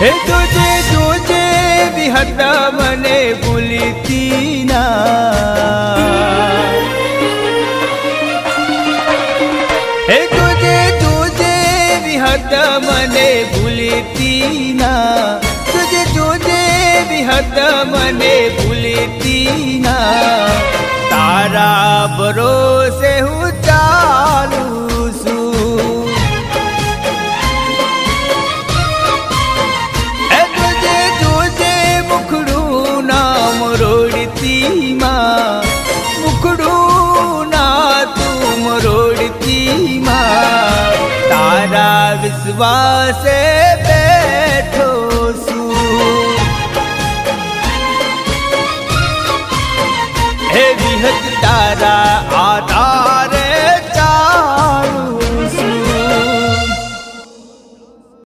हे तुझे तुझे मने भूली ना। हे तुझे तुझे मने भूली तुझे तुझे मने भूली तारा बरोसे हूँ મારા વિશ્વાસે બેઠો છું હે વિહત તારા આ